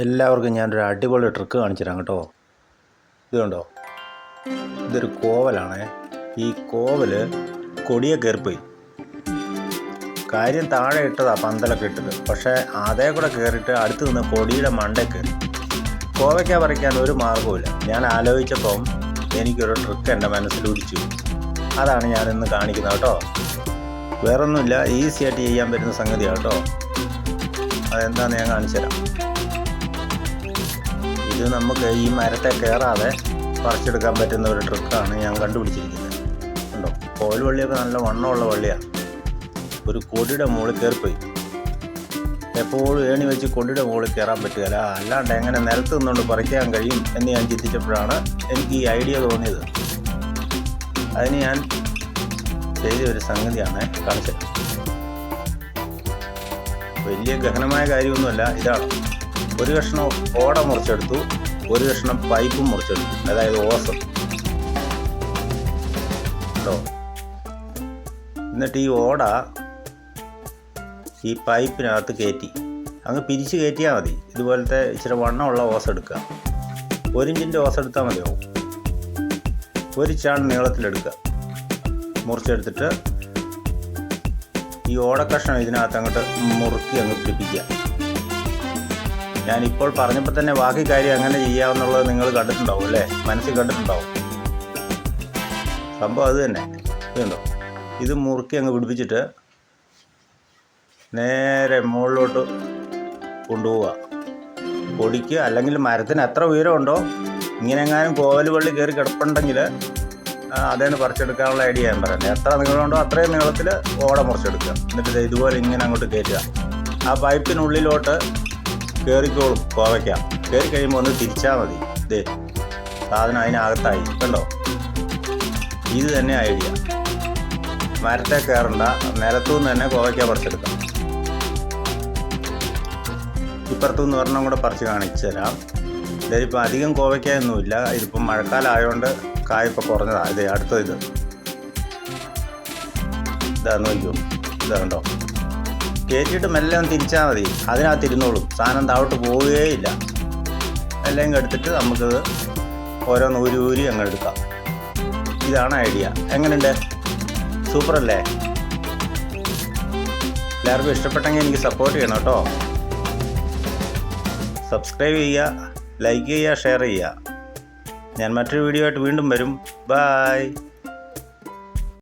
എല്ലാവർക്കും ഞാനൊരു അടിപൊളി ട്രിക്ക് കാണിച്ചു തരാം കേട്ടോ. ഇത് കണ്ടോ ഇതൊരു കോവലാണേ. ഈ കോവൽ കൊടിയെ കയറിപ്പോയി. കാര്യം താഴെ ഇട്ടതാ പന്തലൊക്കെ ഇട്ടത്. പക്ഷേ അതേ കൂടെ കയറിയിട്ട് അടുത്ത് നിന്ന് കൊടിയുടെ മണ്ടേ കയറി. കോവയ്ക്ക പറിക്കാൻ ഒരു മാർഗവുമില്ല. ഞാൻ ആലോചിച്ചപ്പം എനിക്കൊരു ട്രിക്ക് എന്റെ മനസ്സിൽ ഉദിച്ചു. അതാണ് ഞാൻ ഇന്ന് കാണിക്കുന്നത് കേട്ടോ. വേറൊന്നുമില്ല ഈസി ആയിട്ട് ചെയ്യാൻ പറ്റുന്ന സംഗതിയാണ് കേട്ടോ. അതെന്താണെന്ന് ഞാൻ കാണിച്ചു തരാം. ഇത് നമുക്ക് ഈ മരത്തെ കയറാതെ പറിച്ചെടുക്കാൻ പറ്റുന്ന ഒരു ട്രിക്കാണ് ഞാൻ കണ്ടുപിടിച്ചിരിക്കുന്നത്. കണ്ടോ? കോൽ വള്ളിയൊക്കെ നല്ല വണ്ണമുള്ള വള്ളിയാണ്. ഒരു കൊടിയുടെ മുകളിൽ കയറിപ്പോയി. എപ്പോഴും ഏണി വെച്ച് കൊടിയുടെ മുകളിൽ കയറാൻ പറ്റുകയില്ല. അല്ലാണ്ട് എങ്ങനെ നിലത്ത് നിന്നുകൊണ്ട് പറിക്കാൻ കഴിയും എന്ന് ഞാൻ ചിന്തിച്ചപ്പോഴാണ് എനിക്ക് ഈ ഐഡിയ തോന്നിയത്. അതിന് ഞാൻ ചെയ്ത ഒരു സംഗതിയാണ് കാണിച്ചത്. വലിയ ഗഹനമായ കാര്യമൊന്നുമല്ല ഇതാണ്. ഒരു കഷ്ണം ഓട മുറിച്ചെടുത്തു ഒരു കഷ്ണം പൈപ്പും മുറിച്ചെടുത്തു അതായത് ഓസം കേട്ടോ എന്നിട്ട് ഈ ഓട ഈ പൈപ്പിനകത്ത് കയറ്റി. അങ്ങ് പിരിച്ച് കയറ്റിയാൽ മതി. ഇതുപോലത്തെ ഇച്ചിരി വണ്ണമുള്ള ഓസ് എടുക്കുക. ഒരു ഇഞ്ചിന്റെ ഓസം എടുത്താൽ മതിയാവും. ഒരു ചാൺ നീളത്തിലെടുക്കുക മുറിച്ചെടുത്തിട്ട് ഈ ഓടക്കഷ്ണം ഇതിനകത്ത് അങ്ങോട്ട് മുറുക്കി അങ്ങ് പിടിപ്പിക്കുക. ഞാനിപ്പോൾ പറഞ്ഞപ്പോൾ തന്നെ ബാക്കി കാര്യം അങ്ങനെ ചെയ്യാമെന്നുള്ളത് നിങ്ങൾ കണ്ടിട്ടുണ്ടാവും അല്ലേ? മനസ്സിൽ കണ്ടിട്ടുണ്ടാവും. സംഭവം അത് തന്നെ. ഇതുണ്ടോ? ഇത് മുറുക്കി അങ്ങ് പിടിപ്പിച്ചിട്ട് നേരെ മുകളിലോട്ട് കൊണ്ടുപോവുക. പൊടിക്ക് അല്ലെങ്കിൽ മരത്തിന് എത്ര ഉയരമുണ്ടോ ഇങ്ങനെ എങ്ങാനും കോവൽ വള്ളി കയറി കിടപ്പുണ്ടെങ്കിൽ അതേന്ന് പറിച്ചെടുക്കാനുള്ള ഐഡിയ ഞാൻ പറയുന്നത്. എത്ര നീളമുണ്ടോ അത്രയും നീളത്തിൽ ഓട മുറിച്ചെടുക്കുക. എന്നിട്ട് ഇതുപോലെ ഇങ്ങനെ അങ്ങോട്ട് കയറ്റുക. ആ പൈപ്പിനുള്ളിലോട്ട് കയറിക്കോളും കോവയ്ക്ക. കയറി കഴിയുമ്പോൾ ഒന്ന് തിരിച്ചാൽ മതി. ഇതേ സാധനം അതിനകത്തായി. കണ്ടോ? ഇത് തന്നെ ഐഡിയ മരത്തെ കയറണ്ട നിലത്തുനിന്ന് തന്നെ കോവയ്ക്ക പറിച്ചെടുക്കാം. ഇപ്പുറത്തുനിന്ന് ഒരെണ്ണം കൂടെ പറിച്ച് കാണിച്ചു തരാം. ഇതിപ്പോൾ അധികം കോവയ്ക്കൊന്നുമില്ല ഇതിപ്പം മഴക്കാലം ആയതുകൊണ്ട് കായൊക്കെ കുറഞ്ഞതാണ് ഇത് അടുത്ത ഇത്. ഇതാ നോക്കൂ ഇതാ കണ്ടോ? കയറ്റിയിട്ട് മെല്ലെ ഒന്ന് തിരിച്ചാൽ മതി. അതിനകത്ത് ഇരുന്നോളും. സാധനം താഴോട്ട് പോവുകയില്ല. എല്ലാം എടുത്തിട്ട് നമുക്കത് ഓരോന്ന് ഊരി ഊരി അങ്ങ് എടുക്കാം. ഇതാണ് ഐഡിയ. എങ്ങനെയുണ്ട് സൂപ്പറല്ലേ? എല്ലാവർക്കും ഇഷ്ടപ്പെട്ടെങ്കിൽ എനിക്ക് സപ്പോർട്ട് ചെയ്യണം കേട്ടോ. സബ്സ്ക്രൈബ് ചെയ്യുക ലൈക്ക് ചെയ്യുക ഷെയർ ചെയ്യുക. ഞാൻ മറ്റൊരു വീഡിയോ ആയിട്ട് വീണ്ടും വരും. ബായ്